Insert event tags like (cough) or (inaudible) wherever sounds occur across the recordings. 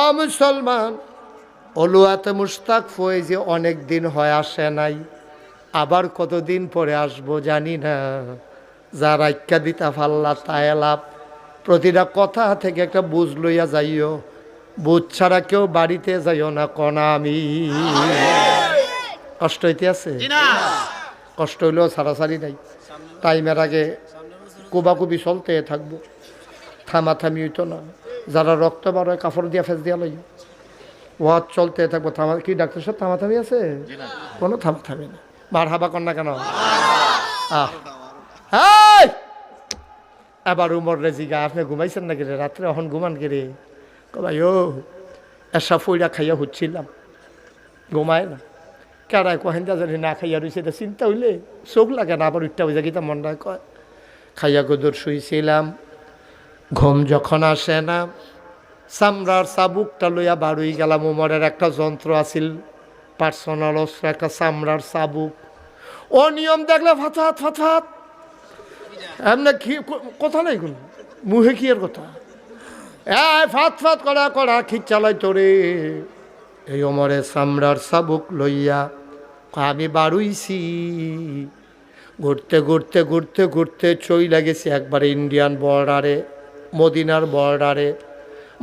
অ মুসলমান। অলুয়াতে মুস্তাক ফয়ে যে অনেক দিন হয় আসে নাই আবার কতদিন পরে আসব জানি না। যার আজ্ঞা দিতা ফাল্লা তাই লাভ। প্রতিটা কথা থেকে একটা বুঝ লইয়া যাইও। বুঝ ছাড়া কেউ বাড়িতে যাইও না কনা আমি। কষ্ট হইতে আছে? কষ্ট হইলেও সারাসারি নাই। টাইমের আগে কুবাকুবি চলতে থাকব। থামাথামি হইতো না। যারা রক্ত বার হয় কাপড় দিয়া ফেস দিয়া লই ওয়াজ চলতে থাকব থামা কি ডাক্তার সাহেব থামাথামি আছে? কোনো থামাথামি নেই মার হাবা না কেন? আহ! এবার উমর রেজিগা আপনি ঘুমাইছেন নাকি রে? রাত্রে অহন ঘুমান কে রে? কবাই ও এসা ফইরা খাইয়া হচ্ছিলাম ঘুমায় না। কেডায় কহেন জানি না খাইয়া রয়েছে এটা চিন্তা হইলে চোখ লাগে না আবার উঠতে বুঝা গীতা মনটা কয়। খাইয়া গোদর শুইছিলাম। ঘুম যখন আসে না, চামড়ার চাবুকটা লইয়া বাড়ুই গেলাম। উমরের একটা যন্ত্র আছিল পার্সোনাল অস্ত্র, একটা চামড়ার চাবুক। ও নিয়ম দেখলে ফাথাত ফাথাত এমনি কি, কথা নাই কোন? মুহে কি এর কথা? এই ফাত ফাত করা করা খিচ চালাই তোরে। এই অমরে চামড়ার চাবুক লইয়া আমি বাড়ুইছি ঘুরতে ঘুরতে ঘুরতে ঘুরতে চই লাগেছি একবার ইন্ডিয়ান বর্ডারে। মদিনার বর্ডারে।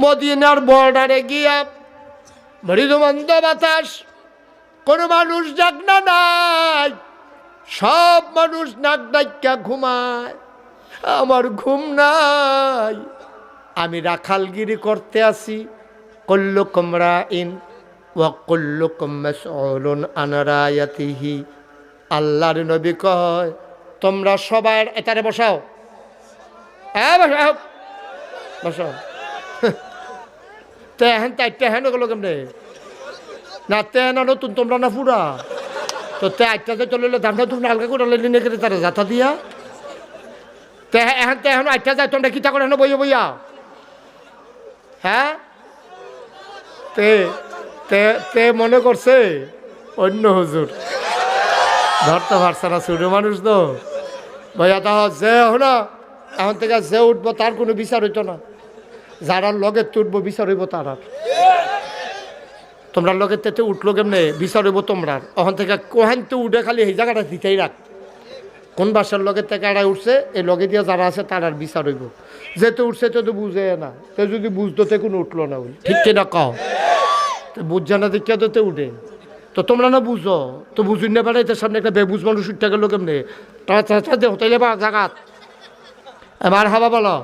মদিনার বর্ডারে গিয়া মৃদুমন্দ বাতাস, কোনো মানুষ জাগনা নাই, সব মানুষ নাক ডাক্কা ঘুমায়, আমার ঘুম নাই। আমি রাখালগিরি করতে আসি কল্লু কমরা ইন ও কল্লু কম্মাসন আনারায়াতিহি আল্লাহর নবী কয়, তোমরা সবার এটারে বসাও। হ্যাঁ বসাও। বসাও তেহেন তাই তেহেন গেল কেমনে? না তেহেন নতুন তোমরা না ফুরা। তো তে আটটা যে চলে দামটা তুমি হালকা করে লেলি নেকে তারা যাতা দিয়া। তে এখন তে এখন আটটা যায়, তোমরা কিতা করে এখন বইয়া বইয়া? হ্যাঁ? তে তে তে মনে করছে? অন্য হুজুর। ধরতে পারছে না, ছোট মানুষ তো। ভাইয়া তাহ যে হলো, এখন থেকে যে উঠবো তার কোনো বিচার হইতো না। যারা লগে তুটবো বিচার হইব তার আর তোমরা লগে তেতে উঠল কেমনে বিচার হইব তোমরা ওখান থেকে কোহান তো উঠে খালি এই জায়গাটা দিতেই রাখ। কোন বাসার লগে থেকে এড়াই উঠছে, এই লগে দিয়ে যারা আছে তার আর বিচার হইব যেতে উঠছে তো তো বুঝে না, তো যদি বুঝতো তে কোনো উঠল না ঠিক কিনা কও? তো বুঝছে না দেখিয়া তো তে উঠে। তো তোমরা না বুঝো? তো বুঝুন না পারে সামনে একটা বেবুজ মানুষ উঠতে গেলো কেমনে? তারা চাচা দে হতে বা জাগাত। মার হাবা বলো।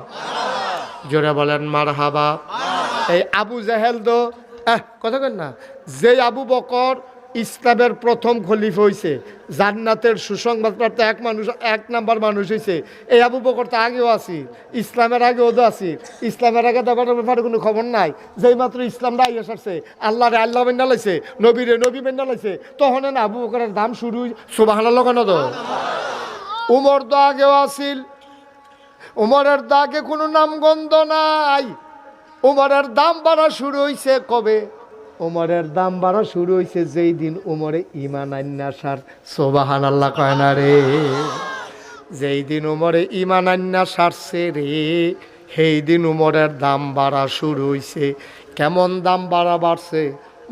জোরে বলেন মার হাবা এই আবু জাহেল তো আহ, কথা কেন না। যে আবু বকর ইসলামের প্রথম খলিফ হয়েছে জান্নাতের সুসংবাদ প্রাপ্ত এক মানুষ এক নাম্বার মানুষ হয়েছে এই আবু বকর তো আগেও আছি ইসলামের আগেও তো আছি। ইসলামের আগে দেবার ব্যাপারে কোনো খবর নাই। যেই মাত্র ইসলামটা আইয়া সারছে আল্লাহ রে আল্লাহ মেন্না লাইছে নবী রে নবী মেন্না লাইছে তখন না আবু বকরের দাম শুরু সুবাহ লাগানো তো। উমর তো আগেও আছিল উমরের দাগে কোনো নামগন্ধ নাই। উমরের দাম বাড়া শুরু হইছে কবে? উমরের দাম বাড়া শুরু হইছে যেই দিন উমরে ইমান আন্যাসার সোবাহান আল্লাহ কয় না রে। যেই দিন উমরে ইমান আন্যা সারছে রে। সেই দিন উমরের দাম বাড়া শুরু হইছে। কেমন দাম বাড়া বাড়ছে?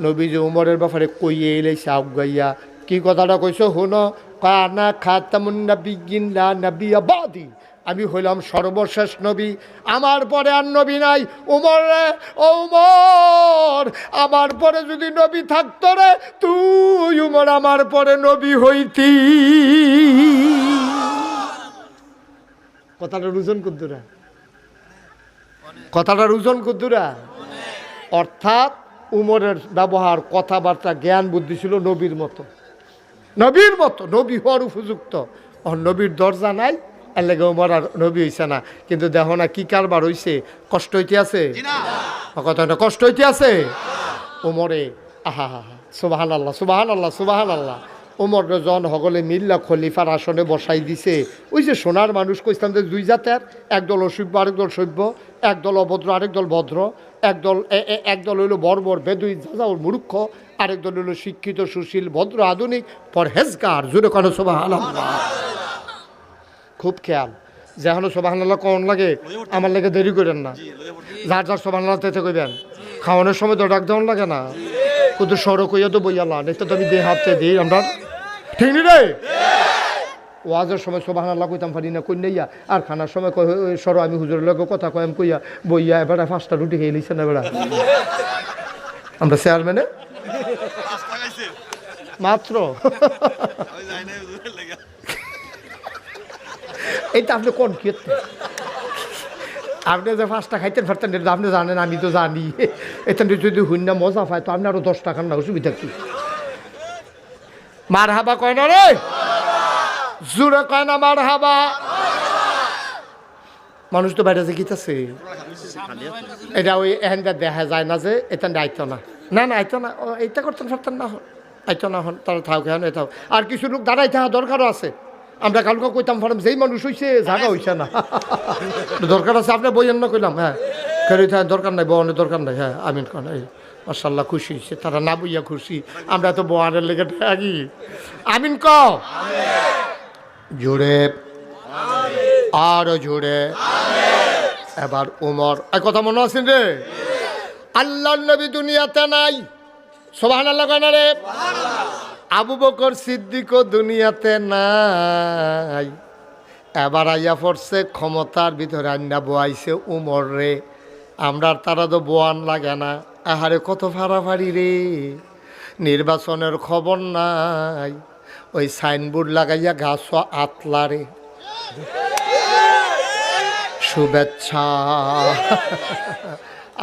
নবীজি উমরের ব্যাপারে কইয়ে এলেছে আগাইয়া কি কথাটা কইছো? হুনো কানা খাতামুন নাবিগিন লা নাবিয়া বাদি। আমি হইলাম সর্বশেষ নবী। আমার পরে আর নবী নাই। উমর রে, ও উমর, আমার পরে যদি নবী থাকতো রে, তুই উমর আমার পরে নবী হইতি। কথাটা রুজন কুদ্দুরা। কথাটা রুজন কুদ্দুরা। অর্থাৎ উমরের ব্যবহার, কথাবার্তা, জ্ঞান, বুদ্ধি ছিল নবীর মতো। নবীর মতো, নবী হওয়ার উপযুক্ত। ও নবীর দরজা নাই এর লেগে উমর নবী হইছে না। কিন্তু দেখো না কি কারবার হইছে। কষ্ট হইতে আছে? কথা কষ্ট হইতে আছে? উমরে আহা হা সুবাহান আল্লাহ সুবাহান আল্লাহ সুবাহান আল্লাহ উমর জন হগলে মিল্লা খলিফার আসনে বসাই দিছে। ওই যে সোনার মানুষ কইতাম যে দুই জাতের একদল অসভ্য আরেক দল সভ্য একদল অভদ্র আরেক দল ভদ্র। একদল একদল হইল বর্বর বেদুই দাদা ওর মূর্খ। আরেক দল হইল শিক্ষিত সুশীল ভদ্র আধুনিক পরহেজগার জুড়ে কোনো সুবাহান আল্লাহ খুব খেয়াল। যেখানে সোবাহান্লাহ কন লাগে আমার লাগে দেরি করেন না। যার যার সোবাহান্লাহ তেতে কইবেন। খাওয়ানোর সময় তো ডাক দেওয়ান লাগে না। কিন্তু সড়ক হইয়া তো বইয়া এটা তো আমি দিয়ে হাতে দিই আমরা ঠিক নি রে? ওয়াজের সময় সোবাহ আল্লাহ কইতাম পারি না কই নাইয়া। আর খানার সময় কই সরো আমি হুজুরের লোক কথা কয়াম কইয়া বইয়া এবারে পাঁচটা রুটি খেয়ে নিচ্ছে না এবার। আমরা চেয়ারম্যানে? মাত্র? এইটা আপনি কোন কি আপনি যে পাঁচটা খাইতেন ফারতেন, এটা আপনি জানেন, আমি তো জানি। এটা যদি হুন্না মজা পায়, তো আপনি আরও দশ টাকার না অসুবিধা কি? মার হাবা কয় না রে? জুড়ে কয় না মার হাবা মানুষ তো বাইরে যে গীতাছে। এটা ওই এহেনটা দেখা যায় না যে, এটা আইতো না। না না, আইতো না। এইটা করতেন ফারতেন না। হন আইতো না হন, তারা থাও কেন এটাও আর কিছু লোক দাঁড়াই থাকা দরকারও আছে। আমরা কালকে কইতাম ফার্ম যেই মানুষ হইছে জাগা হইছে না। (laughs) দরকার আছে আপনি বইয়েন না কইলাম হ্যাঁ। কেউ থাকে দরকার নাই বনের দরকার নাই হ্যাঁ আমিন খান এই মার্শাল্লাহ খুশি হয়েছে তারা না বইয়া খুশি আমরা তো বোয়ানের লেগে থাকি। আমিন ক? জোরে। আরও জোরে। এবার উমর এক কথা মনে আছেন রে? আল্লাহ নবী দুনিয়াতে নাই। সোভান আল্লাহ কেন রে? আবু বকর সিদ্দিকও দুনিয়াতে নাই। এবার আইয়া পড়ছে, ক্ষমতার ভিতরে আন্না বোয়াইছে উমর রে। আমরা তারা তো বোয়ান লাগে না। আহারে কত ফাড়াফাড়ি রে। নির্বাচনের খবর নাই। ওই সাইনবোর্ড লাগাইয়া গাছ আতলা রে। শুভেচ্ছা।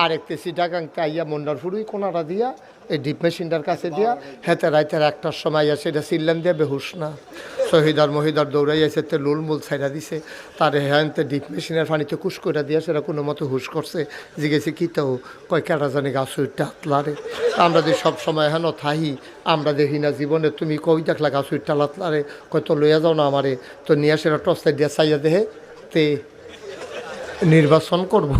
আরেকটি সিটাগাং কাইয়া মন্ডার ফুরুই কোনাটা দিয়া এই ডিপ মেশিনটার কাছে দিয়া হেতে রাইতের একটার সময় আসে এটা সিল্লান দিয়ে বেহুশ না। শহীদার মহিদার দৌড়াই আছে তে লুল মুল ছাইরা দিছে। তার হ্যান্তে ডিপ মেশিনের পানিতে কুশ করে দিয়া সেটা কোনো মতো হুশ করছে। জিগেছে কি তো, কয় কেটা জানি গাছ উইটটা আতলারে আমরা যে সব সময় হেন থাহি, আমরা দেখি না জীবনে তুমি কই দেখলা গাছ উইটটা লাতলারে কয় তো লইয়া যাও না আমারে, তো নিয়ে আসে টসটা দিয়া চাইয়া দেহে, তে নির্বাচন করব।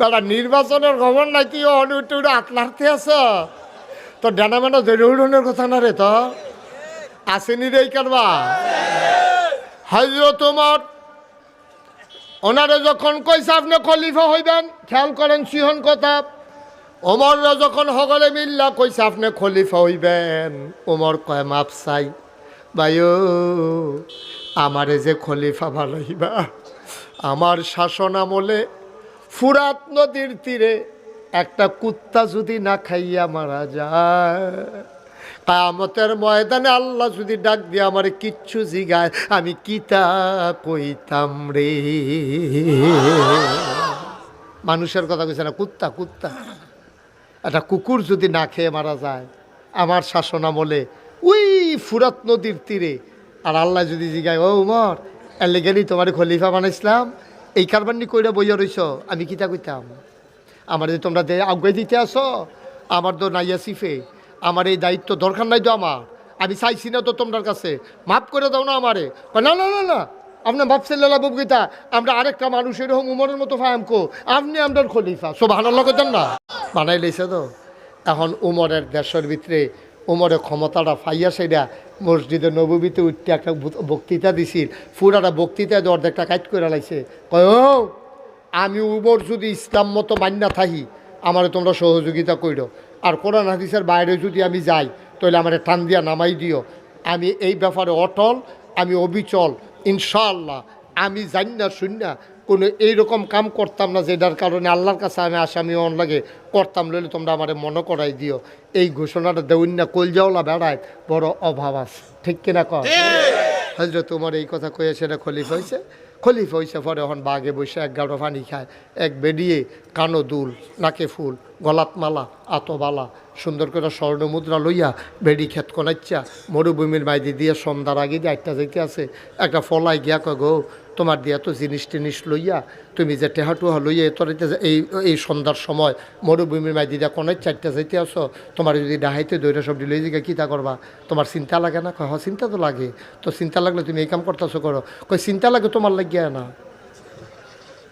দাদা, নির্বাচনের খবর নাই তুই অনুটু আতলারতে আছ? তো ডানা মানো জরুরনের কথা না রে তো? আসেনি রে কারবা? হজরত তোমার ওনারে যখন কইছে আপনি খলিফা হইবেন, খেয়াল করেন সিহন কথা, ওমররা যখন হগলে মিল্লা কইছে আপনি খলিফা হইবেন, ওমর কয়, মাপ চাই। বাইও আমারে যে খলিফা ভালোইবা আমার শাসন আমলে ফুরাত নদীর তীরে একটা কুত্তা যদি না খাইয়া মারা যায় কামতের ময়দানে আল্লাহ যদি ডাক দিয়ে আমার কিচ্ছু জিগায়, আমি কিতা কইতাম রে? মানুষের কথা কইছে না, কুত্তা কুত্তা। একটা কুকুর যদি না খেয়ে মারা যায়, আমার শাসন আমলে ওই ফুরাত নদীর তীরে, আর আল্লাহ যদি জিগায়, ও উমর, এর লেগেলি তোমার খলিফা বানাইছিলাম এই কারবানি কইরা বইয়া রইছ, আমি কিতা কইতাম? আমার যে তোমরা দে আগুয়ে দিতে আসো আমার তো নাইয়া সিফে আমার এই দায়িত্ব দরকার নাই তো আমার। আমি চাইছি না তো তোমার কাছে। মাফ করে দাও না আমারে। না না না না। আপনার ভাবছেন লালা ববগীতা আমরা আরেকটা মানুষ এরকম উমরের মতো ফায়ামকো আপনি আপনার খলিফা। সব ভালো লাগতেন না। বানাই লইছে তো। এখন উমরের দেশের ভিতরে উমরের ক্ষমতাটা ফাইয়া সেটা মসজিদে নবীতে উঠতে একটা বক্তৃতা দিছিল। পুরাটা বক্তৃতা অর্ধেকটা কাজ করে লাইছে। কয়, ও, আমি উমর যদি ইসলাম মতো মান্যা থাকি, আমারে তোমরা সহযোগিতা কইরো। আর কোরআন হাদিসের বাইরে যদি আমি যাই, তাহলে আমার টান দিয়া নামাই দিও। আমি এই ব্যাপারে অটল, আমি অবিচল। ইনশাআল্লাহ, আমি জানি না না কোনো এইরকম কাম করতাম না যেটার কারণে আল্লাহর কাছে আমি আসামি অন লাগে। করতাম লইলে তোমরা আমার মনে করাই দিও। এই ঘোষণাটা দেউন না কলজাওলা বেড়ায় বড় অভাব আছে। ঠিক কিনা কর হজরত তোমার এই কথা কয়ে সেটা খলিফ হয়েছে খলিফ হয়েছে পরে এখন বাঘে বসে এক গাড়ো পানি খায় এক বেরিয়ে কানো দুল নাকে ফুল গলাত মালা আতবালা সুন্দর করে স্বর্ণ মুদ্রা লইয়া বেড়ি খেত কনাচ্ছা মরুভূমির মাইদি দিয়ে সন্ধ্যার আগে দিয়ে একটা যাইতে আছে একটা ফলাই গিয়া কয় গো তোমার দিয়া তো জিনিস টিনিস লইয়া তুমি যে টেহাটুহা লইয়া যে এই এই সন্ধ্যার সময় মরুভূমির মায় দিদা কোনায় চারটা চাইতে আসো, তোমার যদি ডাহাইতে দৈরা সব লই দিকে কী তা করবা? তোমার চিন্তা লাগে না? কয়, হ, চিন্তা তো লাগে। তো চিন্তা লাগলে তুমি এই কাম করতেছো করো। কই চিন্তা লাগে তোমার লাগিয়া না।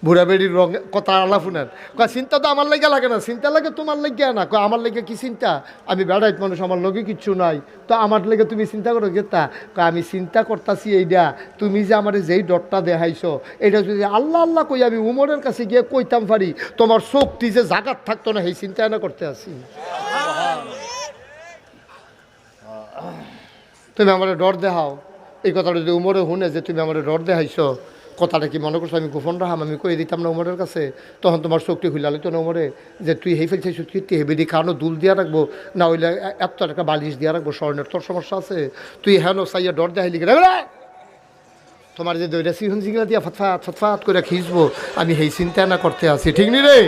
বুড়া বেড়ির রঙ, কথা আলা শুনেন। কয়, চিন্তা তো আমার লাগে লাগে না চিন্তা লাগে তোমার লাগে না। কয়, আমার লাগে কি চিন্তা? আমি বেড়াইত মানুষ, আমার লগে কিচ্ছু নাই। তো আমার লেগে তুমি চিন্তা করো, গেতা। কয়, আমি চিন্তা করতাছি এইটা তুমি যে আমার যেই ডরটা দেখাইছো এটা যদি আল্লাহ আল্লাহ কই, আমি উমরের কাছে গিয়ে কইতাম পারি, তোমার শক্তি যে জাগাত থাকতো না, সেই চিন্তা না করতে আসি। তুমি আমার ডর দেখাও। এই কথাটা যদি উমরে শুনে যে তুমি আমার ডর দেখাইছো কথাটা কি মনে করছ? আমি গোপন রাহাম আমি কই দিতাম না উমরের কাছে। তখন তোমার শক্তি খুলালে তো না উমরে? যে তুই হেই ফেলছিস, তুই তুই হেবি দিয়ে দুল দিয়া রাখব? না হইলে এত একটা বালিশ দিয়া রাখব? স্বর্ণের তোর সমস্যা আছে? তুই হেন সাইয়া ডর দেখাইলি গেলে তোমার যে দইটা সিহন সিগলা দিয়া ফতফাত ফতফাত করে খিঁচবো, আমি সেই চিন্তা না করতে আছি, ঠিক নি রে?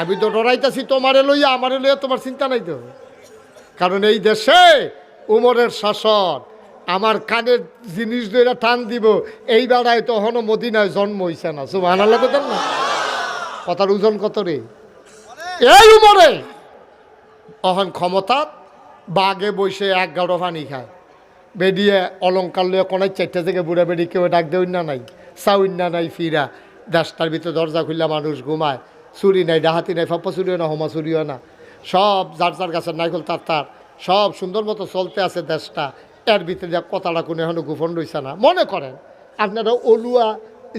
আমি তো ডরাইতাছি তোমারে লইয়া, আমারে লইয়া তোমার চিন্তা নাই তো। কারণ এই দেশে উমরের শাসন আমার কানের জিনিস ধরে টান দিব। এই বেড়ায় তখনও মদিনায় জন্ম হইছে না। সুমান আল্লাহ কথা না। কথার ওজন কত রে? এই উমরে! অহন ক্ষমতাত বাগে বসে এক গাড়ো পানি খায়। বেডিয়ে অলঙ্কার লইয়া কোনায় চারটা থেকে বুড়া বেডি কেউ ডাক দেউন না নাই চাউন না নাই, ফিরা। দেশটার ভিতরে দরজা খুললে মানুষ ঘুমায়। চুরি নাই, ডাহাতি নাই, ফাপ্পা চুরিও না, হোমা চুরিও না। সব যার যার গাছের নাইকল তার তার। সব সুন্দর মতো চলতে আছে দেশটা। এর ভিতরে যা কথাটা কোনো এখনও গোপন রইছে না। মনে করেন, আপনারা অলুয়া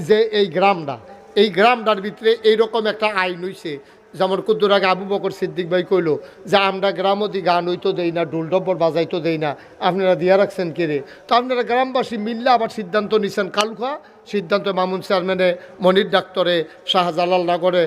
যে এই গ্রামটা, এই গ্রামটার ভিতরে এইরকম একটা আইন হইছে, যেমন কুদ্দুর আগে আবু বকর সিদ্দিক ভাই কইলো যে, আমরা গ্রাম গ্রামতি গান হইতো দেই না ডুল ডব্বর বাজাইতো দেই না, আপনারা দিয়া রাখছেন কেড়ে তো আপনারা গ্রামবাসী মিললে আবার সিদ্ধান্ত নিছেন কালুখা সিদ্ধান্ত মামুন চেয়ারম্যানে মনির ডাক্তরে শাহজালাল নগরে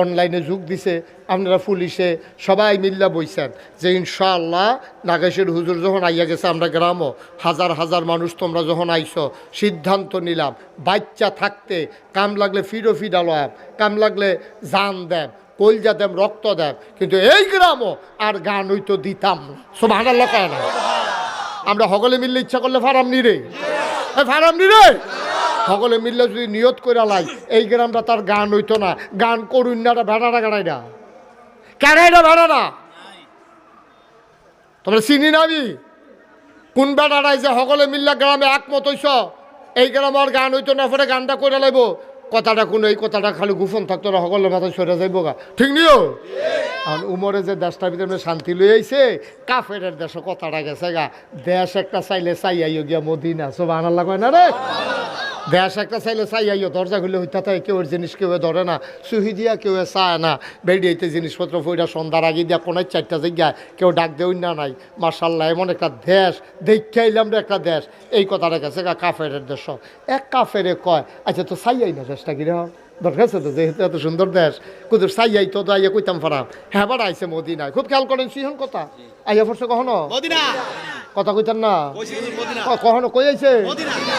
অনলাইনে যোগ দিছে। আপনারা পুলিশে সবাই মিল্লা বইছেন যে ইনশাআল্লাহ নাগেশের হুজুর যখন আইয়া গেছে, আমরা গ্রামও হাজার হাজার মানুষ তোমরা যখন আইছো, সিদ্ধান্ত নিলাম, বাচ্চা থাকতে কাম লাগলে ফিরো ফিডালাম কাম লাগলে জান দেব কলজা দেব রক্ত দেব কিন্তু এই গ্রামও আর গান হইতো দিতাম না। সব হানার না? আমরা সকলে মিললে ইচ্ছা করলে ফারাম নি রে। ফারাম নি রে? সকলে মিললে যদি নিয়ত করে লাই, এই গ্রামটা তার গান হইতো না। গান করুন না ভেড়াটা গাড়াই না কেড়াই না? ভেড়া তোমরা চিনি না আমি? কোন যে সকলে মিললে গ্রামে একমত হইছ? এই গ্রামে আর গান হইতো না পরে গানটা করে লাইব। কথাটা কোনো, এই কথাটা খালি গোপন থাকতো না, সকলের মাথায় সরে যাইব গা। ঠিক নিও? আর উমরে যে দেশটার ভিতরে শান্তি লই আইছে কাফের দেশ কথাটা গেছে গা। দেশ একটা চাইলে চাই আইও গিয়া মদিনা সব আনার লাগায় না রে? দেশ একটা চাইলে চাই আইও দরজা খুলে হইতে থাকে কেউ জিনিস কেউ ধরে না সুহি দিয়া কেউ চায় না। বেরিয়েতে জিনিসপত্র ফইরা সন্ধ্যার আগে দিয়া কোনো চারটা জায়গায় কেউ ডাক দেয় না নাই। মার্শাল্লাহ এমন একটা দেশ দেখতে আইলাম রে একটা দেশ। এই কথাটা গা কাফের দেশ। এক কাফেরে কয় আচ্ছা তো চাই আই না দেশটা কিরে দরকার আছে তো যেহেতু এত সুন্দর দেশ। কুদুর চাই আই তো আইয়া কইতাম ফারাম হ্যাঁ বার আইসে মদিনায় খুব খেয়াল করেন সিহন কথা। আইয়া পড়ছে কখনো? কথা কইতেন না? কখনো কই আইছে।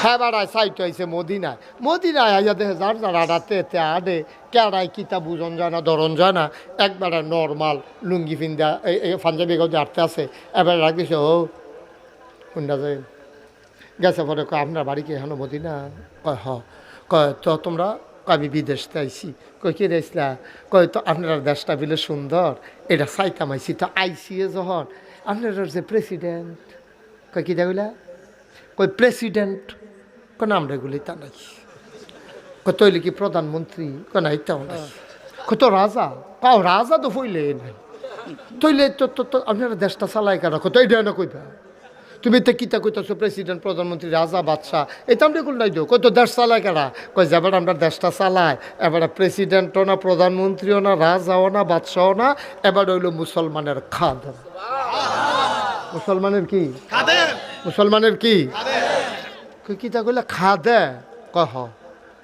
হ্যাঁ বাড়ায় সাইট আইছে মদিনায় মদিনায় আইয়া দেখে যার যার আডাতে তে আডে কেড়াই কিতা বুঝন যায় না ধরন যায় না। একবারে নর্মাল লুঙ্গি ফিন্দা এই পাঞ্জাবি গাও আটতে আছে। এবার রাখিস ও কোনটা যায় গেছে পরে আপনার বাড়ি কি এখনও মদিনা? কয় হ। কয় তো তোমরা আমি বিদেশতে আইছি কই কি রেসলা কয় তো আপনার দেশটা বিলে সুন্দর। এটা চাইতাম আইছি তো আইসি যখন। আপনার যে প্রেসিডেন্ট কয় কি দেখলা কই প্রেসিডেন্ট কো নাম রেগুলি তা নাই। কই তৈলে কি প্রধানমন্ত্রী কো নাই তাও নাই। কই তো রাজা কাও রাজা তো নাই। তৈলে তো তো আপনারা দেশটা চালাই কেন কত এইটা না কইবা। তুমি তো কিতা কইতাছো প্রেসিডেন্ট প্রধানমন্ত্রী রাজা বাদশাহ? এই তো আমরা নাই তো কই তো দেশ চালায় কেনা কই যাবার আমরা দেশটা চালায় এবারে প্রেসিডেন্টও না প্রধানমন্ত্রীও না রাজাও না বাদশাহও না এবার হইল মুসলমানের খাদ। মুসলমানের কি? মুসলমানের কি? কিতা কইলা? খাদে। কহ।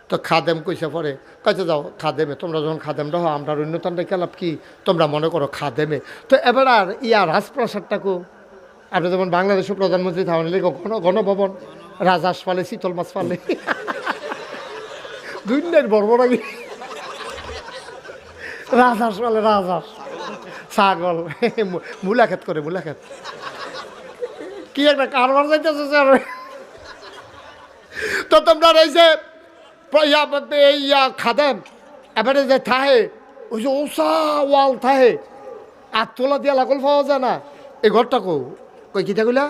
তো খাদেম কইসে পরে। কাছে যাও খাদেমে। তোমরা যখন খাদেম রহ আমরা অন্যতনটা খেলাপ কি? তোমরা মনে করো খাদেমে। তো এবার আর ইয়া রাজপ্রাসাদটা কো? আপনি যেমন বাংলাদেশের প্রধানমন্ত্রী থামেন গণ, গণভবন? রাজাস পালে শীতল মাছ পালে দুইনের আগে রাজাস পালে রাজাস ছাগল। মূলাক্ষেত করে মূলাক্ষেত কি একটা কারবার যাইতেছে, স্যার? তো তোমরা যে, ইয়া খাদেম, এবারে যে থাহে, ওই যে ওসা ওয়াল থাহে, আর তোলা দিয়া লাগল পাওয়া যায় না। এই ঘরটা কো কই কিতা কইলা?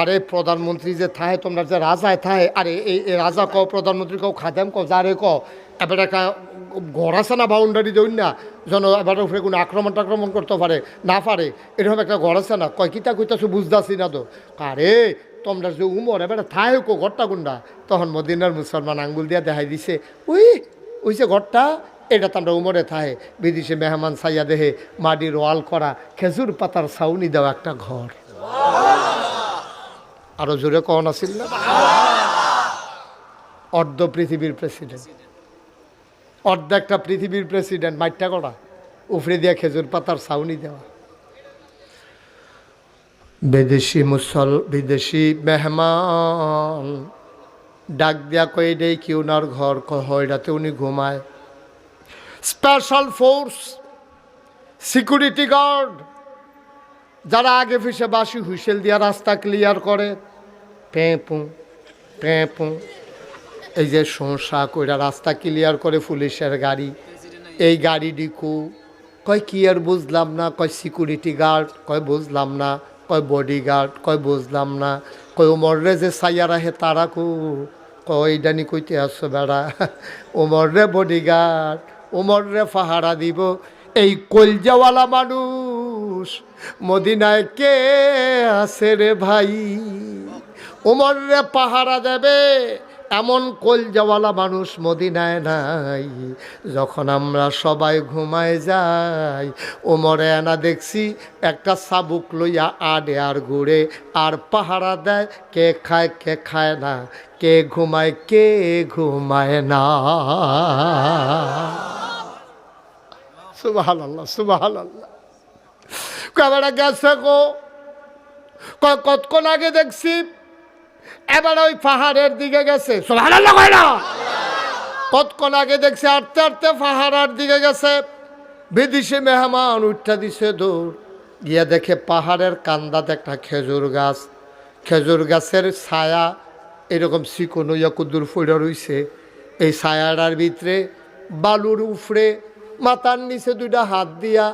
আরে, প্রধানমন্ত্রী যে থাহে, তোমরা যে রাজায় থাহে, আরে, এই রাজা কও, প্রধানমন্ত্রী কও, খাদেম কও, যারে কও, এবার একটা ঘর আছে না বাউন্ডারি দৌড় না, যেন এবার উপরে কোনো আক্রমণ টাক্রমণ করতে পারে, না পারে, এরকম একটা ঘর আছে না? কয় কিতা কইতাছো, বুঝতেছি না তো। আরে, তোমরা যে উমর, এবার থাহে কো ঘরটা গুন্ডা। তখন মদিনার মুসলমান আঙ্গুল দিয়া দেখাই দিছে, উই, ওই যে ঘরটা, এটা তো আমরা উমরে থাহে, বিদেশে মেহমান সাইয়া দেহে, মাটির ওয়াল করা, খেজুর পাতার ছাউনি দেওয়া একটা ঘর। আরও জোরে কখন আসিল না? অর্ধ পৃথিবীর প্রেসিডেন্ট অর্ধেকটা পৃথিবীর প্রেসিডেন্ট মাইটটা করা উফরে দিয়া খেজুর পাতার ছাউনি দেওয়া। বিদেশি মুসল, বিদেশি মেহমান, ডাক দিয়া কই দেই কি ওনার ঘর? হয়রাতে উনি ঘুমায়। স্পেশাল ফোর্স সিকিউরিটি গার্ড যারা আগে ফিসে বাসি হুইসেল দিয়া রাস্তা ক্লিয়ার করে পেঁপু পেঁপু এই যে সংসা কইরা রাস্তা ক্লিয়ার করে পুলিশের গাড়ি, এই গাড়ি ডিকু কয় কি আর বুঝলাম না, কয় সিকিউরিটি গার্ড কয় বুঝলাম না, কয় বডি গার্ড কয় বুঝলাম না, কয় ওমররে যে সাইয়ার আহে তারা কু? কয় ডানি কইতে আসছো বেড়া ওমররে বডি গার্ড ওমররে ফাহারা দিব, এই কলজাওয়ালা মানুষ, মদিনায় কে আছে রে ভাই? ওমর রে পাহারা দেবে। এমন কলজাওয়ালা মানুষ মদিনায় নাই। যখন আমরা সবাই ঘুমায় যাই ওমরে আনা দেখছি একটা সাবুক লইয়া আডে আর ঘুরে আর পাহারা দেয়, কে খায় কে খায় না, কে ঘুমায় কে ঘুমায় না। সুবাহ আল্লাহ সুবাহ আল্লাহ গেছে গো? কতক্ষণ আগে দেখছি? এবার ওই পাহাড়ের দিকে গেছে। কতক্ষণ আগে দেখছি, আটতে আটতে পাহাড়ের দিকে গেছে। বিদেশি মেহমান উঠা দিছে দৌড় গিয়া দেখে পাহাড়ের কান্দাতে একটা খেজুর গাছ। খেজুর গাছের ছায়া এরকম চিকন ইয়া কুদুর ফুড়ে রইছে। এই ছায়াটার ভিতরে বালুর উফরে মাথার নিচে দুইটা হাত দিয়া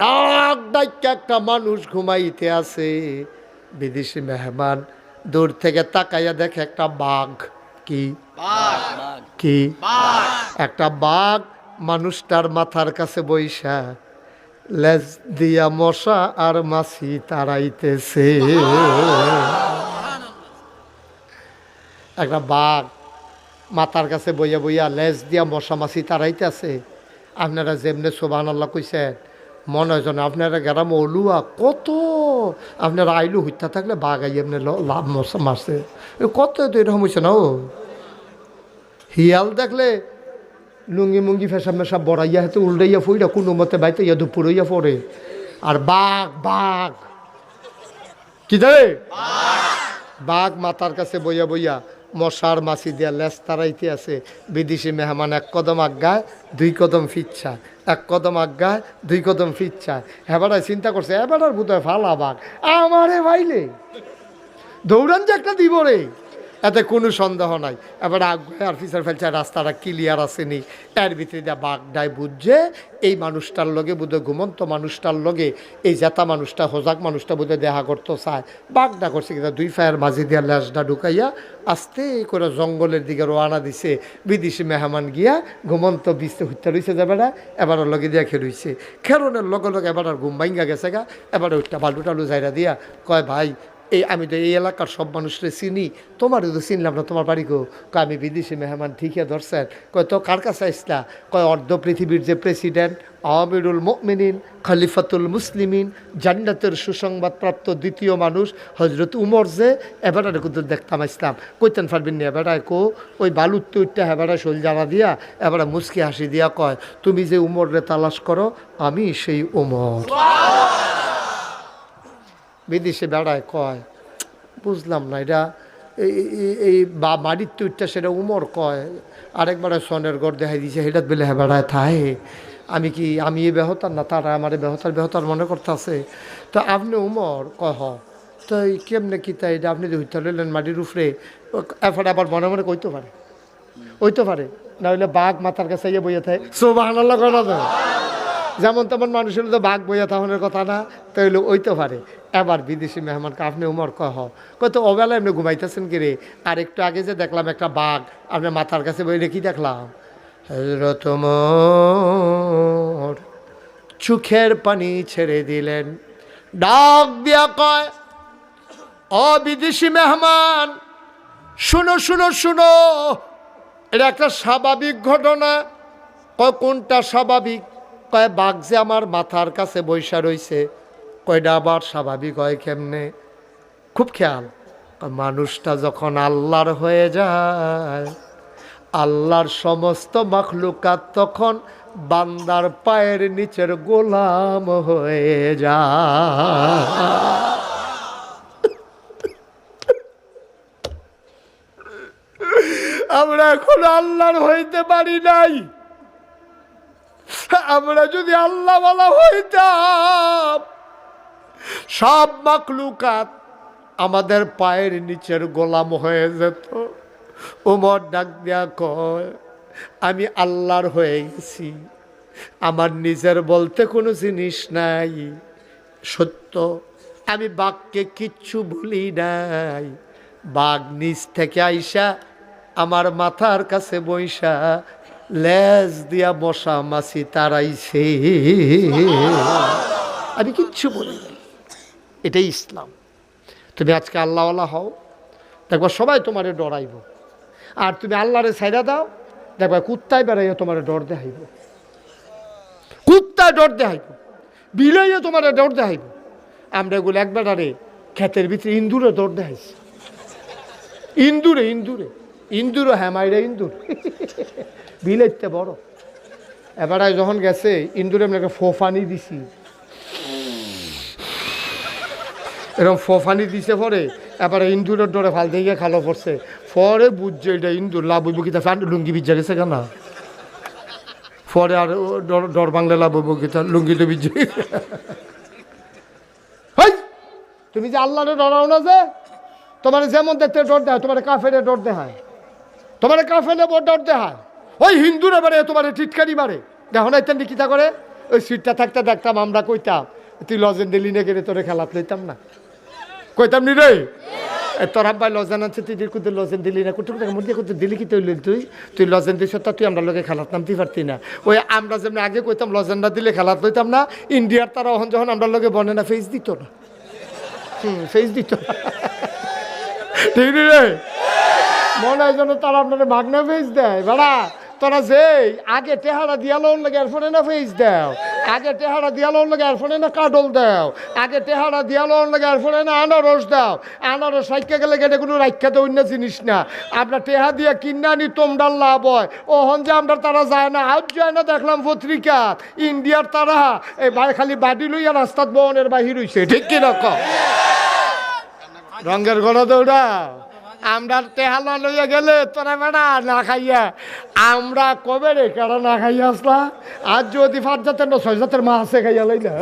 নাক ডাইকা একটা মানুষ ঘুমাইতে আছে। বিদেশি মেহমান দূর থেকে তাকাইয়া দেখে একটা বাঘ। কি? কি? একটা বাঘ মানুষটার মাথার কাছে বৈশা লেজ দিয়া মশা আর মাছি তাড়াইতেছে একটা বাঘ মাথার কাছে বইয়া বইয়া লেজ দিয়া মশা মাছি তাড়াইতেছে আপনারা যেমনি সোবান আল্লাহ কইছেন মনে হয় যেন আপনারা গ্রাম অলুয়া কত, আপনারা আইলু হইতা থাকলে আই এমনি লাভ মারছে। কত তো এরকম হয়েছে না ও? হিয়াল দেখলে লুঙ্গি মুঙ্গি ফেসা মেশা বড়াইয়া হাতে উল্টাইয়া ফুইরা কোনো মতে বাইতে ইয়া দুপুরইয়া পড়ে। আর বাঘ বাঘ। কি দেবে বাঘ। মাথার কাছে বইয়া বইয়া মশার মাছি দিয়া লেস তারাইতে আছে। বিদেশি মেহমান এক কদম আজ্ঞায়, দুই কদম ফিচ্ছা। এক কদম আজ্ঞায়, দুই কদম ফিচ্ছা। হেবারায় চিন্তা করছে, এবার আর বোধহয় ফালা বাঘ। আমারে ভাইলে। দৌড়ান যে একটা দিব রে এতে কোনো সন্দেহ নাই। এবার আগে আর ফিচার ফেলছে, রাস্তাটা ক্লিয়ার আসেনি। এর ভিতরে যা বাঘডায় বুঝছে, এই মানুষটার লগে বোধহয় ঘুমন্ত মানুষটার লগে, এই জেতা মানুষটা, হোজাক মানুষটা বোধহয় দেখা করতে, চায়। বাঘডা করছে কিন্তু দুই ফায়ের মাঝে দিয়া ল্যাসটা ঢুকাইয়া আস্তে করে জঙ্গলের দিকে রওনা দিছে। বিদেশি মেহমান গিয়া ঘুমন্ত বিস্তে হত্যা রয়েছে যে বেড়া, এবার লগে দিয়া খেলুইছে খেরনের লগে লগে এবার আর ঘুম ভাঙ্গা গেছে গা। এবার ওইটা বালু টালু জায়গা দিয়া কয়, ভাই এই, আমি তো এই এলাকার সব মানুষরে চিনি। তোমারও তো চিনলাম না, তোমার বাড়ি কয়, আমি বিদেশি মেহমান, ঠিকই ধরছেন। কয়, তো কার কাছে আসলা? কয়, অর্ধ পৃথিবীর যে প্রেসিডেন্ট, আমিরুল মুমিনিন, খলিফাতুল মুসলিমিন, জান্নাতের সুসংবাদপ্রাপ্ত দ্বিতীয় মানুষ হজরত উমর যে, এবারে কিন্তু দেখতাম আসলাম। কইতেন পারবেন না, এবারে কো? ওই বালুর তুইটা এবারে শৈল জানা দিয়া, এবারে মুসকি হাসি দিয়া কয়, তুমি যে উমররে তালাশ করো, আমি সেই উমর। বিদেশে বেড়ায় কয়, বুঝলাম না, এটা এই বা বাড়ির তুইটা সেটা উমর কয়, আরেকবার সনের গড় দেখাই দিছে সেটা বেলে হ্যাঁ বেড়ায় থাহে, আমি কি, আমি এ বেহতার না, তারা আমার বেহতার বেহতার মনে করতেছে? তো আপনি উমর কয়, হ। তো এই কেমনে কি তাই, এটা আপনি হইতে লইলেন মাটির উপরে এফার আবার মনে মনে কইতে পারে ওইতে পারে না হইলে বাঘ মাথার কাছে ইয়ে বইয়ে থাকে সোবাহ করা যায় যেমন তেমন মানুষের তো বাঘ বইয়া থাকানোর কথা না, তাইলে ওইতে পারে। এবার বিদেশি মেহমানকে আপনি উমর কহ। কত ওবেলা এমনি ঘুমাইতেছেন কি রে? আর একটু আগে যে দেখলাম একটা বাঘ আপনার মাথার কাছে বই কি দেখলাম? ওমর চোখের পানি ছেড়ে দিলেন। ডাক দিয়া কয়, অ বিদেশি মেহমান, শুনো শুনো শুনো। এটা একটা স্বাভাবিক ঘটনা। কোনটা স্বাভাবিক? কয়, বাঘ যে আমার মাথার কাছে বৈশা রইছে কয়টা আবার স্বাভাবিক হয় কেমনে? খুব খেয়াল মানুষটা যখন আল্লাহর হয়ে যায়, আল্লাহর সমস্ত মাখলুকাত তখন বান্দার পায়ের নিচের গোলাম হয়ে যায়। আমরা এখন আল্লাহর হইতে পারি নাই। আমরা যদি আল্লাহ বলা হইতাম, সব মাকলুকাত আমাদের পায়ের নিচের গোলাম হয়ে যেত। উমর ডাক দেয়া কয়, আমি আল্লাহর হয়ে গেছি। আমার নিজের বলতে কোনো জিনিস নাই। সত্য, আমি বাঘকে কিচ্ছু ভুলি নাই। বাঘ নিচ থেকে আইসা আমার মাথার কাছে বৈশা লেজ দিয়া মশা মাছি তারাইছে। আমি কিচ্ছু বলি। এটাই ইসলাম। তুমি আজকে আল্লাহওয়ালা হও, দেখবা সবাই তোমারে ডরাইব। আর তুমি আল্লাহরে ছাইরা দাও, দেখবা কুত্তায় বেড়াইয়া তোমারে ডর দেখাইব। কুত্তায় ডর দেখাইব। বিলাইয়া তোমারে ডর দেখাইব। আমরা এগুলো এক বেড়ারে ক্ষেতের ভিতরে ইন্দুরে ডর দেখাইছি। ইন্দুরে ইন্দুরে। ইন্দুরও হ্যাঁ মাইরা ইন্দুর। বিলাইতে বড়। এবারে যখন গেছে, ইন্দুরে আমরা একটা ফোফানি দিছি। এরকম ফোফানি দিছে পরে, এবারে ইন্দুরের ডরে ফাল দিয়ে খালো পড়ছে। পরে বুঝছে এটা ইন্দুর, লাভ হইব কি তা ফ্যান, লুঙ্গি বিজ্জা গেছে কেন? পরে আর ডর- বাংলা লাভ হইব কি তা, লুঙ্গি তো বিজ্জে তুমি যে আল্লাহরে ডরাও না যে, তোমার যেমন দেখতে ডর দেয়, তোমার কাফেরে ডর দেখায়। তোমার কাফেরে ডর দেখায়। ওই হিন্দুরে বারে তোমার টিটকারি মারে। দেখো না ইত্যাদি কিতা করে? ওই সিটটা থাকতে দেখতাম, আমরা কইতাম, তুই লজেন দিলি না গেলে তোরে খেলাত লইতাম না? কইতাম নি রে? তোর আব্বাই লজেন আছে তুই কুতুর লজেন দিলি না কুতুর টাকা মুরগি কুতুর দিলি কি তুই তুই? তুই লজেন দিস তা তুই আমরা লোকে খেলাত নামতে পারতি না। ওই আমরা যেমন আগে কইতাম, লজেন না দিলে খেলাত লইতাম না, ইন্ডিয়ার তারা ওখান যখন আমরা লোকে বনে না ফেস দিত না। হুম ফেস দিত না। ঠিক রে? মনে হয় যেন তারা আপনার ভাগনা ফেস দেয়, বেড়া। তোরা যে আগে টেহারা দিয়ালোর লাগে এরফোনে না ফেস দাও। আগে টেহারা দিয়ালোর লাগে এরফোনে না কাডল দাও। আগে টেহারা দিয়ালোর লাগে এরফোনে না আনারস দাও। আনারস রাইখা গেলে গেলে কোনো রাইখা তো অন্য জিনিস না। আপনার টেহা দিয়া কিনা নি, তোমরার লাভ হয়। ও হন যে আমরা তারা যায় না, আজ যায় না, দেখলাম পত্রিকা। ইন্ডিয়ার তারা এই খালি বাড়ি লইয়া রাস্তাত বহনের বাহির হইছে। ঠিক কিনা কম রঙের গড়া দৌড়া আমরা তেহালা লইয়া গেলে তোরা বেড়া না খাইয়া। আমরা কবে রে কেডা না খাইয়া আসলা আজ যদি পাঁচ জাতের না, ছয় জাতের মা আছে খাইয়া লই না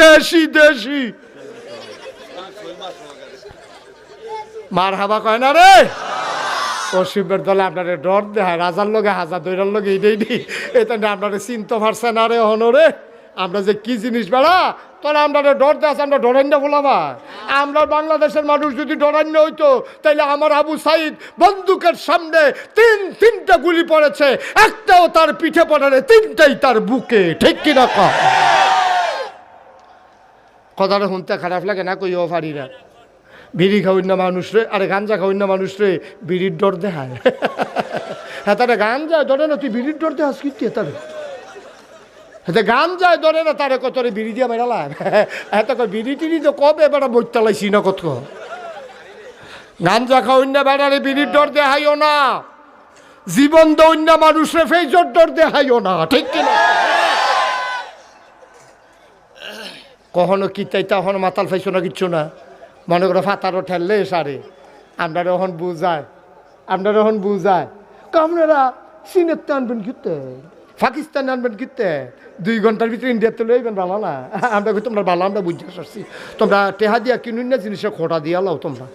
দেশি দেশি। মার হাবা কয় না রে? ও শিবের দলে আপনারে ডর দেয় রাজার লগে হাজার দৈরার লগে এইটাই দি এটা আপনারে চিনতে পারছে না রে হনরে আমরা যে কি জিনিস বেড়া তোরা আমরা ডর দেয় আমরা ডরান্য বলাবা আমরা বাংলাদেশের মানুষ যদি ডরান্য হইতো তাইলে আমার আবু সাইদ বন্দুকের সামনে তিন, তিনটা গুলি পড়েছে, একটাও তার পিঠে পড়ে তিনটাই তার বুকে, ঠিক কিনা কম কথাটা শুনতে খারাপ লাগে না কইও পারি না বিড়ি খাওয়াই না মানুষ রে, আরে গাঞ্জা খাওয়াই না মানুষ রে, বিড়ির ডর দেখায়। (laughs) হ্যাঁ তারে গাঞ্জা ডরে না তুই বিড়ির ডর দেখাস কি তুই হ্যাঁ গান যায় ধরে না তারে কত বিড়ি দিয়া বেড়ালা হ্যাঁ তো কয়, বিড়ি টিড়ি তো কবে বেড়া বইতালাইছি না কত? গাঞ্জা খাওয়াই না বেড়ারে বিড়ির ডর দেখাইও না। জীবন দৈন্য মানুষরে ফেজর ডর দেখাইও না ঠিক কিনা? কখনো কি তাই তখন মাতাল ফাইছো না কিচ্ছু না? মনে করো ফাতারও ঠেললে সারে। আমরা যখন বুঝায় আমরা যখন বুঝায়। আপনারা চীনের তো আনবেন কিতে? পাকিস্তান আনবেন কিতে দুই ঘণ্টার ভিতরে ইন্ডিয়াতে লইবেন ভালো না আমরা তোমরা ভালো আমরা বুঝতে পারছি তোমরা টেহা দিয়া কিনুন না জিনিসের খোটা দিয়া লাও তোমরা।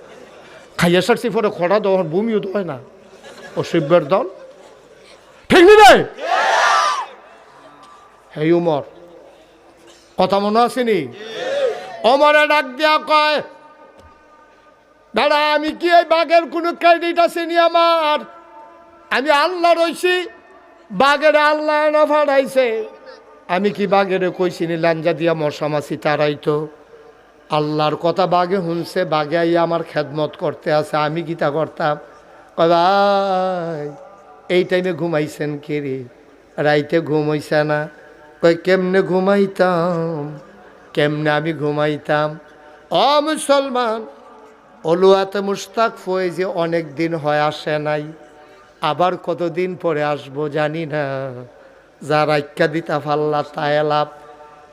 খাইয়া সারছি, পরে খোটা বমিও তো হয় না। শিবের দল। ঠিক নি রে হে উমর, কথা মনে আসেনি অমরে ডাক দিয়া কয় দাদা আমি কি এই বাঘের কোনো ক্রেডিট আসেনি আমার? আমি আল্লাহ রইছি বাঘের আল্লাহ না ফাড়াইছে। আমি কি বাঘের কইছিনি লাঞ্জা দিয়া মশা মাছি তারাইতো আল্লাহর কথা বাঘে শুনছে বাঘে আইয়া আমার খেদমত করতে আছে, আমি কি তা করতাম? কয়, ভাই, এই টাইমে ঘুমাইছেন কে রে? রাইতে ঘুমাইছে না? কয়, কেমনে ঘুমাইতাম? কেমনে আমি ঘুমাইতাম? অ, মুসলমান অলুয়াতে মুস্তাক ফয়ে যে অনেক দিন হয়, আসে নাই। আবার কতদিন পরে আসব জানি না। যার আজ্ঞা দিতা ফাল্লা তাই লাভ।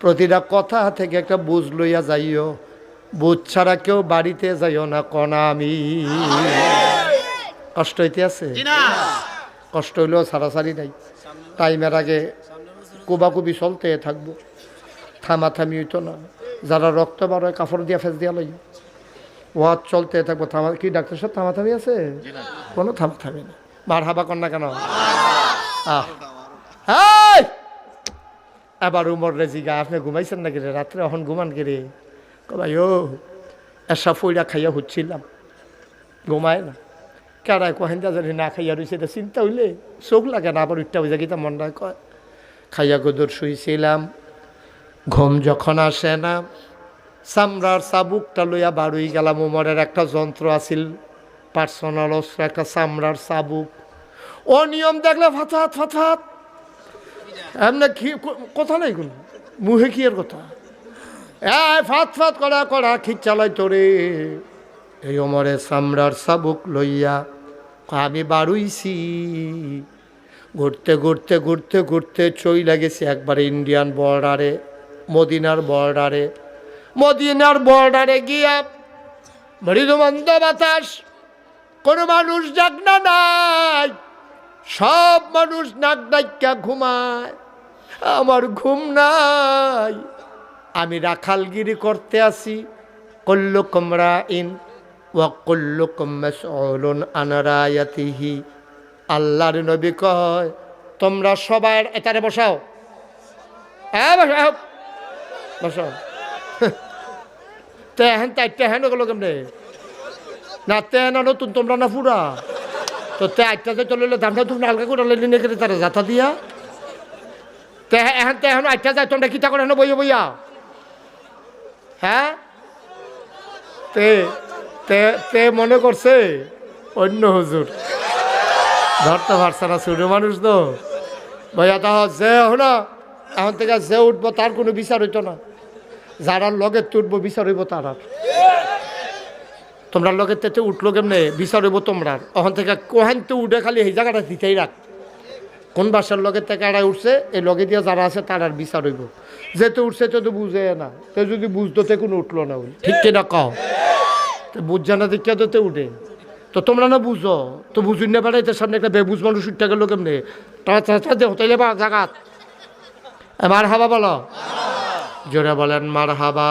প্রতিটা কথা থেকে একটা বুঝ লইয়া যাইও। বুঝ ছাড়া কেউ বাড়িতে যাইও না কনা আমি। কষ্ট হইতে আছে? কষ্ট হইলেও সারাসারি নাই। টাইমের আগে কুবাকুবি চলতে থাকব। থামাথামি হইতো না। যারা রক্ত বার হয় কাপড় দিয়া ফেস দিয়া লই ওয়াজ চলতে থাকব থামা কি ডাক্তার সাহেব থামাথামি আছে? কোনো থামাথামি না মার হাবা কর না কেন! এবার উমর রেজিগা আপনি ঘুমাইছেন নাকি রে? রাত্রে এখন ঘুমান কি রে? ভাই ও, এসা ফইরা খাইয়া হচ্ছিলাম। ঘুমায় না। কেডায় কহেন জানি না খাইয়া রয়েছে এটা চিন্তা হইলে চোখ লাগে না, আবার উঠটা বুঝা গিয়ে মনটা কয়। খাইয়া গোদর শুইছিলাম। ঘুম যখন আসে না, চামড়ার চাবুকটা লইয়া বাড়ুই গেলাম। উমরের একটা যন্ত্র আছিল। পার্সোনাল অস্ত্র একটা চামড়ার চাবুক ও নিয়ম দেখলে ফাথাত ফাথাত এমনি কি কথা নাই কোনো মুহে কি এর কথা এ ফাত ফাত করা করা খিচ চালাই তোরে এই অমরে চামড়ার চাবুক লইয়া আমি বাড়ুইছি ঘুরতে ঘুরতে ঘুরতে ঘুরতে চই লাগেছে একবার ইন্ডিয়ান বর্ডারে মদিনার বর্ডারে মদিনার বর্ডারে গিয়া মৃদুমন্দ বাতাস কোনো মানুষ জাগনা নাই। সব মানুষ নাক ডাক্কা ঘুমায়। আমার ঘুম নাই। আমি রাখালগিরি করতে আসি। কল্লু কমরা ইন ও কল্লু কম্মেসন আনারায়াতিহি আল্লাহর নবী কয়, তোমরা সবার এটারে বসাও। হ্যাঁ বসাও বসাও। তেহেন তাই তেহেন গেল কেমনে? না তেহেন নতুন তোমরা না ফুরা। তো তে আটটাতে চলে দামটা তুমি হালকা করে লেলি নেকে তারা যাতা দিয়া। তে এখন তে এখন আটটা যায়, তোমরা কিতা করে বইয়া বইয়া। হ্যাঁ? তে তে তে মনে করছে, অন্য হুজুর। ধরতে পারছে না ছোট মানুষ তো। ভাইয়া তা যে হলো এখন থেকে যে উঠবো তার কোনো বিচার হইতো না। যারা লগে তুটবো, বিচার হইব তার তোমরা লগে তেতে উঠল কেমনে? বিচার হইব তোমরা। ওখান থেকে কোহান তো উঠে খালি এই জায়গাটা দিতেই রাখ। কোন বাসার লগে থেকে এড়াই উঠছে, এই লগে দিয়ে যারা আছে তার আর বিচার হইব। যেতে উঠছে তো তো বুঝে না। তো যদি বুঝতো তে কোনো উঠল না ওই ঠিক কিনা কও? তো বুঝছে না দেখিয়া তো তে উঠে। তো তোমরা না বুঝো? তো বুঝুন না পারে সামনে একটা বেবুজ মানুষ উঠতে গেল কেমনে? চাচা দে হতাইলে বা জাগাত। মার হাবা বলো। জোরে বলেন মার হাবা